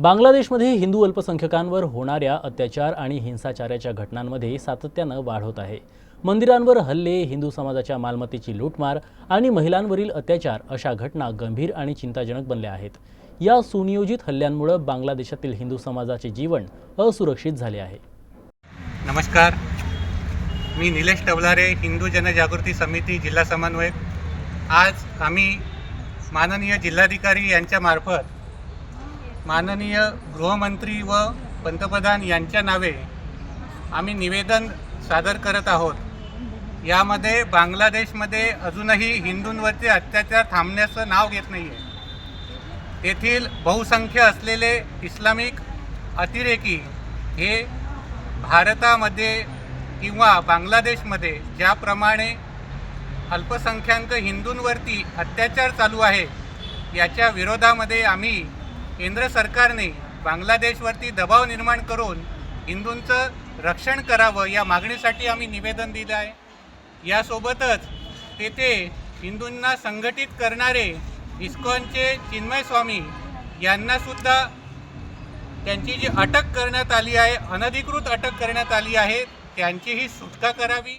बांगलादेशमध्ये हिंदू अल्पसंख्यकांवर होणाऱ्या अत्याचार आणि हिंसाचाराच्या घटनांमध्ये सातत्यानं वाढ होत आहे. मंदिरांवर हल्ले हिंदू समाजाच्या मालमत्तेची लूटमार आणि महिलांवरील अत्याचार अशा घटना गंभीर आणि चिंताजनक बनल्या आहेत. या सुनियोजित हल्ल्यांमुळे बांगलादेशातील हिंदू समाजाचे जीवन असुरक्षित झाले आहे. नमस्कार. मी निलेश टवलारे हिंदू जनजागृती समिती जिल्हा समन्वयक. आज आम्ही माननीय जिल्हाधिकारी यांच्यामार्फत माननीय गृहमंत्री व पंतप्रधान यांच्या नावे आम्ही निवेदन सादर करत आहोत. यामध्ये बांगलादेशमध्ये अजूनही हिंदूंवरचे अत्याचार थांबण्याचं नाव घेत नाही आहे तेथील बहुसंख्य असलेले इस्लामिक अतिरेकी हे भारतामध्ये किंवा बांगलादेशमध्ये ज्याप्रमाणे अल्पसंख्याक हिंदूंवरती अत्याचार चालू आहे याच्या विरोधामध्ये आम्ही केंद्र सरकारने बांगलादेशवरती दबाव निर्माण करून हिंदूंचं रक्षण करावं या मागणीसाठी आम्ही निवेदन दिलं आहे. यासोबतच तेथे हिंदूंना संघटित करणारे इस्कॉनचे चिन्मय स्वामी यांनासुद्धा त्यांची जी अटक करण्यात आली आहे अनधिकृत अटक करण्यात आली आहे त्यांचीही सुटका करावी.